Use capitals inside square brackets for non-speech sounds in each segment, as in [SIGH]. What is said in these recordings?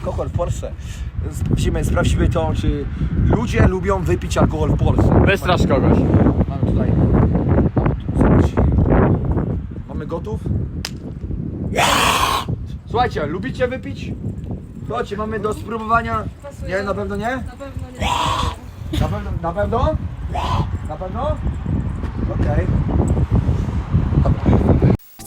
alkohol w Polsce. Sprawdzimy, sprawdzimy to, czy ludzie lubią wypić alkohol w Polsce. Wystrasz kogoś. Mamy tutaj. Mamy gotów? Słuchajcie, lubicie wypić? Słuchajcie, mamy do spróbowania. Nie, na pewno nie? Na pewno nie. Na pewno? Na pewno? Na pewno? Okej.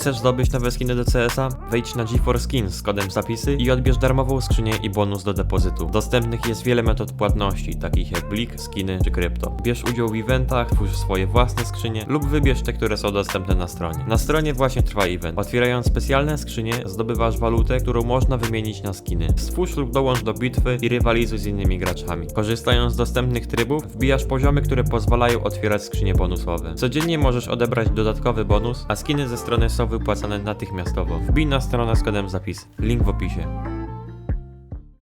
Chcesz zdobyć nowe skiny do CS-a? Wejdź na GeForce Skins z kodem zapisy i odbierz darmową skrzynię i bonus do depozytu. Dostępnych jest wiele metod płatności, takich jak blik, skiny czy krypto. Bierz udział w eventach, twórz swoje własne skrzynie lub wybierz te, które są dostępne na stronie. Na stronie właśnie trwa event. Otwierając specjalne skrzynie, zdobywasz walutę, którą można wymienić na skiny. Stwórz lub dołącz do bitwy i rywalizuj z innymi graczami. Korzystając z dostępnych trybów, wbijasz poziomy, które pozwalają otwierać skrzynie bonusowe. Codziennie możesz odebrać dodatkowy bonus, a skiny ze strony są wypłacane natychmiastowo. Wbij na stronę z kodem zapisy. Link w opisie.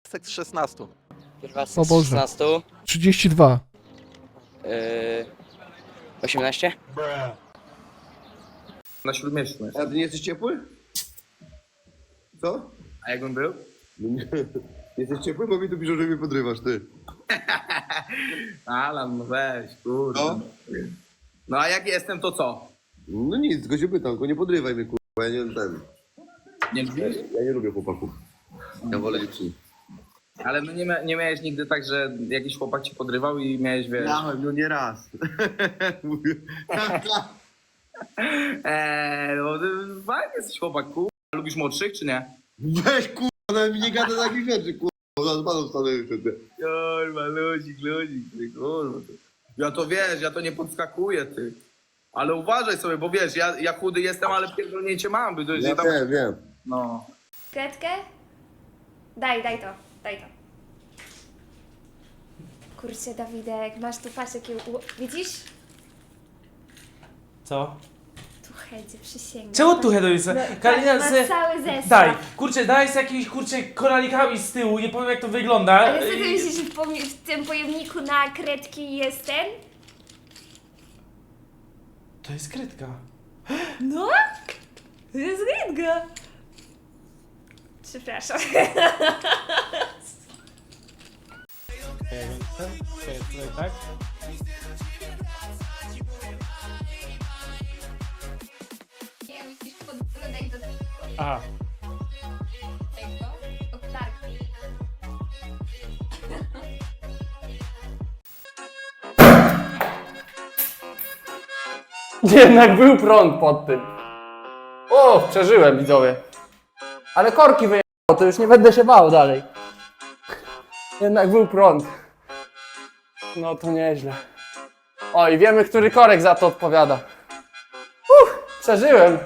Sekt 16. Kurwa, O Boże. 16. 32. Yy, 18? Na śródmieściu. A ty nie jesteś ciepły? Co? A jakbym był? No nie. Jesteś ciepły? Bo mi tu piszą, że mnie podrywasz, ty. [LAUGHS] Alan, no weź, kurde. No. No a jak jestem, to co? No nic, tylko się pytam, tylko nie podrywaj mnie, kurwa, ja nie ten. Nie lubisz? Ja nie lubię chłopaków. Ja wolę dziewczyny. Ale no nie, mia- nie miałeś nigdy tak, że jakiś chłopak cię podrywał i miałeś, wiesz... Miałem, no nie raz. [LAUGHS] Mówię. [LAUGHS] Eee, no ty fajny jesteś chłopak, kurwa. Lubisz młodszych, czy nie? Weź, kurwa, nawet mi nie gada takich rzeczy, kurwa. Zaraz paną stanę jeszcze, ty. Kurwa, ludzik, ludzik, ty, kurwa. Ja to wiesz, ja to nie podskakuję, ty. Ale uważaj sobie, bo wiesz, ja, ja chudy jestem, ale pierdolnięcie mam, by Ja tam... wiem, wiem. No. Kredkę? Daj, daj to, daj to. Kurczę, Dawidek, masz tu patrz jakie... u- Widzisz? Co? Tu hedzie, przysięgam. Czemu tu hedowice? No, Kalina, ma se... cały zestaw. Daj, kurczę, daj z jakimiś, kurczę, koralikami z tyłu, nie powiem jak to wygląda. Ale co ty myślisz, że w, w tym pojemniku na kredki jest ten? To jest krytka. No? To jest gridga. Przepraszam. tak? Aha. tego. Jednak był prąd pod tym. O, przeżyłem widzowie. Ale korki wyjechało, to już nie będę się bał dalej. Jednak był prąd. No to nieźle. O i wiemy, który korek za to odpowiada. Uff, przeżyłem.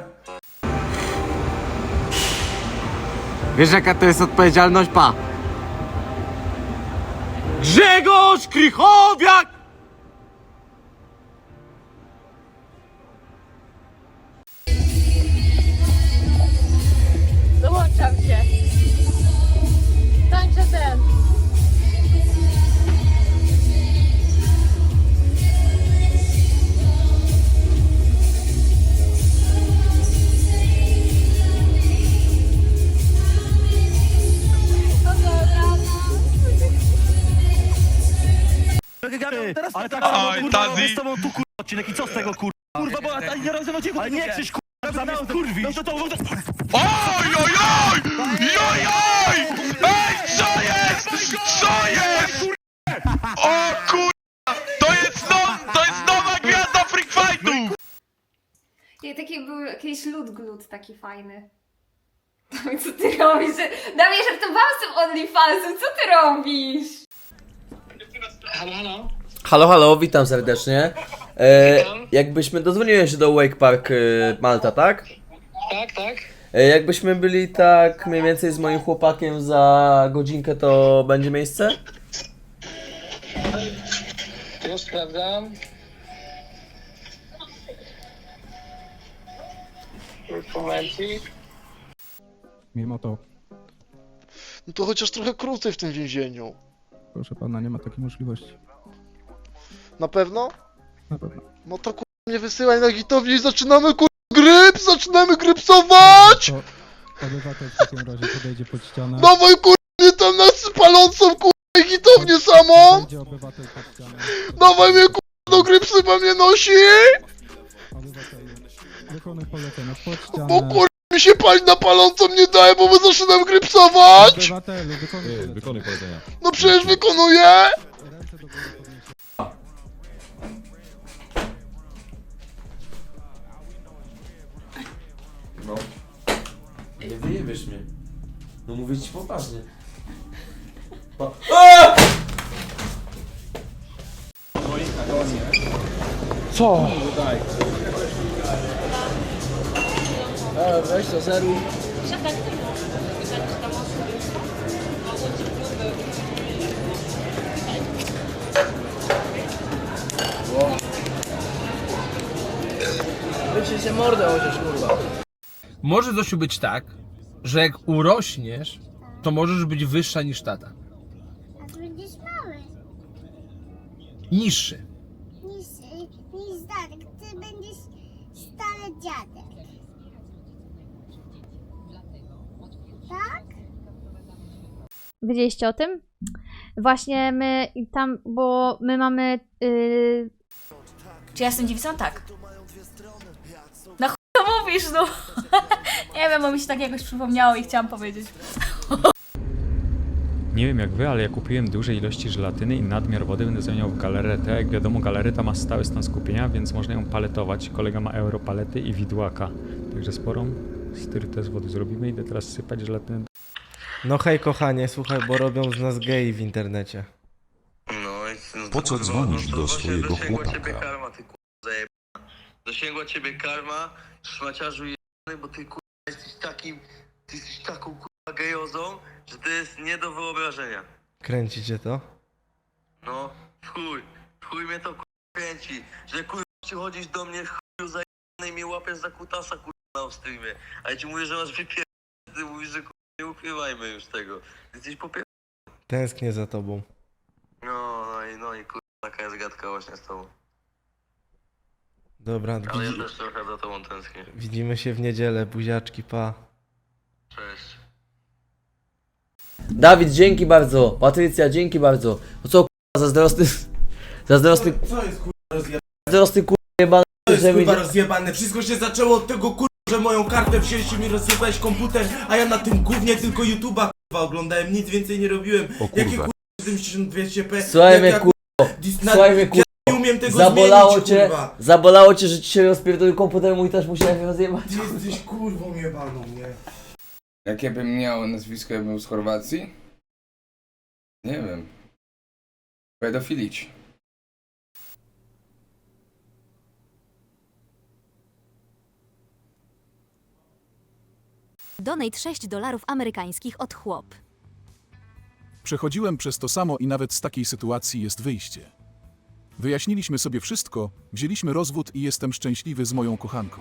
Wiesz jaka to jest odpowiedzialność, pa? Grzegorz Krychowiak! Ale tak samo, kurwa, robię z tobą tu, kurwa, odcinek i co z tego, kurwa? Kurwa, bo ja nie rozumiem cię, Ale nie krzyż, kurwa, zamiast kurwi. No to to... Oj, oj, oj! Oj, oj! Ej, co jest? Co jest? O, kurwa! To jest no, to jest nowa gwiazda Freak Fightu! Nie, taki był jakiś lud glut taki fajny. Dawid, co ty robisz? Dawid, żartowałam z tym OnlyFansem, co ty robisz? Halo, halo, witam serdecznie. E, jakbyśmy dozwoniłem się do Wake Park e, Malta, tak? Tak, tak. E, jakbyśmy byli tak mniej więcej z moim chłopakiem za godzinkę, to będzie miejsce? Już sprawdzam. Momencik. Mimo to, No to chociaż trochę krócej w tym więzieniu. proszę pana, nie ma takiej możliwości. Na pewno? Na pewno. No to kurwa nie wysyłaj na gitownię i zaczynamy kurwa gryp! Zaczynamy grypsować! To obywatel w takim razie podejdzie pod ścianę. Dawaj mnie tam Jedzie obywatel pod ścianę. Dawaj mnie kurwa do gry psy mnie nosi! Obywatelu. Wykonuj polecenia pod ścianę. Bo kurwa mi się palić na palącą nie daje, bo my zaczynam grypsować! Obywatelu, wykonuj polecenia. No przecież wykonuję! Ręce do góry podnieś. Nie wyjebiesz mnie. No mówię ci poważnie. Pa- A! Weź to zeruj. Wycie się mordę chociaż, kurwa. Może Zosiu być tak, że jak urośniesz, to możesz być wyższa niż tata. A ty będziesz mały. Niższy. Niż, niż Darek. Ty będziesz stale dziadek. Tak? Wiedzieliście o tym? Właśnie my i tam, bo my mamy. Yy... Czy ja jestem dziewicą? Tak. Mówisz, no. Nie wiem, bo mi się tak jakoś przypomniało i chciałam powiedzieć. Nie wiem jak wy, ale ja kupiłem duże ilości żelatyny i nadmiar wody będę zamieniał w galaretę. Jak wiadomo, galareta ma stały stan skupienia, więc można ją paletować. Kolega ma europalety i widłaka. Także sporą styrtę z wody zrobimy. Idę teraz sypać żelatynę No hej kochanie, słuchaj, bo robią z nas gei w internecie. No i Po co dzwonisz do swojego chłopaka? karma, ty. Dosięgła ciebie karma, szmaciarzu jebany, bo ty kurwa jesteś takim, ty jesteś taką kurwa gejozą, że to jest nie do wyobrażenia. Kręcicie to? No, w chuj, w chuj mnie to kurwa kręci, że kurwa przychodzisz do mnie chuju zajebany i mnie łapiesz za kutasa kurwa na streamie. A ja ci mówię, że masz wypier... ty mówisz, że kurwa nie ukrywajmy już tego. Jesteś popier... Tęsknię za tobą. No, no i, no i kurwa taka jest gadka właśnie z tobą. Dobra, Ale ja widzi, też trochę za tobą tęsknię. widzimy się w niedzielę, buziaczki, pa. Cześć. Dawid, dzięki bardzo. Patrycja, dzięki bardzo. No co k***a, zazdrosny... Zazdrosny... Co jest kurwa rozjebane? Zazdrosny k***a jebany, To jest że mi... kurwa rozjebane. Wszystko się zaczęło od tego kurwa, że moją kartę wzięliście mi rozjebałeś komputer, a ja na tym głównie tylko YouTube'a kurwa oglądałem, nic więcej nie robiłem. Jakie kurwa 7200p? Słuchaj mnie na- Słuchaj mnie umiem tego Zabolało zmienić, cię, kurwa. zabolało cię, że ci się rozpierdolił komputer mój też musiałem rozjebać. Ty jesteś kurwą jebaną, nie? Jakie bym miał nazwisko, jakbym był z Chorwacji? Nie wiem. Pedofilić. Donate 6 dolarów amerykańskich od chłop. Przechodziłem przez to samo i nawet z takiej sytuacji jest wyjście. Wyjaśniliśmy sobie wszystko, wzięliśmy rozwód i jestem szczęśliwy z moją kochanką.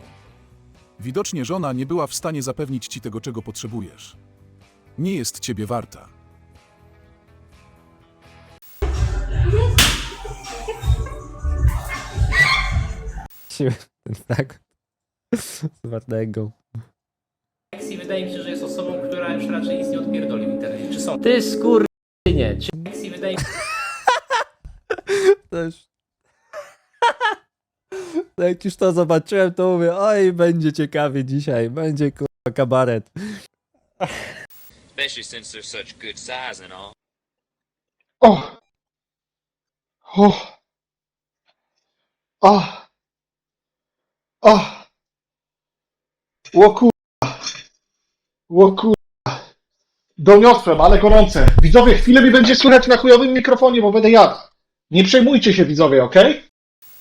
Widocznie żona nie była w stanie zapewnić ci tego, czego potrzebujesz. Nie jest ciebie warta. Tak. Zwartego. Lexi wydaje mi się, że jest osobą, która już raczej nic nie odpierdoli w internecie. Czy są? Ty skurczynie. Lexi wydaje mi [LAUGHS] Też. Jak już to zobaczyłem, to mówię, oj, będzie ciekawie dzisiaj, będzie kurwa kabaret. Especially since they're such good size and all. O! O! O! O! O kurwa! O kurwa! Doniosłem, ale gorące. Widzowie, chwilę mi będzie słychać na chujowym mikrofonie, bo będę jadł. Nie przejmujcie się widzowie, okej?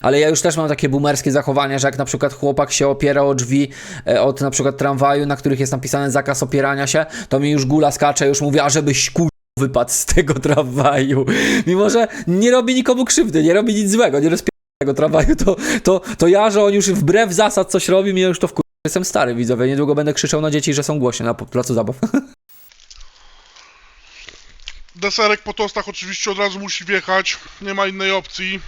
Ale ja już też mam takie boomerskie zachowania, że jak na przykład chłopak się opiera o drzwi e, od na przykład tramwaju, na których jest napisany zakaz opierania się, to mi już gula skacze, już mówię, a żebyś kur... wypadł z tego tramwaju. Mimo, że nie robi nikomu krzywdy, nie robi nic złego, nie rozpiera tego tramwaju, to, to, to ja, że on już wbrew zasad coś robi, mnie już to wkur... Jestem stary, widzowie, niedługo będę krzyczał na dzieci, że są głośne na placu zabaw. [LAUGHS] Deserek po tostach oczywiście od razu musi wjechać, nie ma innej opcji.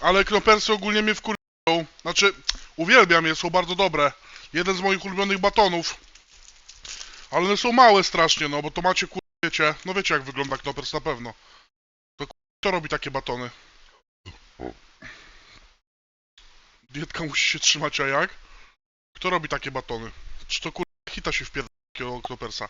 Ale knopersy ogólnie mnie wkurzają. Znaczy, uwielbiam je, są bardzo dobre. Jeden z moich ulubionych batonów. Ale one są małe strasznie, no bo to macie kur... wiecie, no wiecie jak wygląda knopers na pewno. To kur... Kto robi takie batony? Dietka musi się trzymać, a jak? Kto robi takie batony? Czy to kurwa hita się wpierdala takiego oktopersa?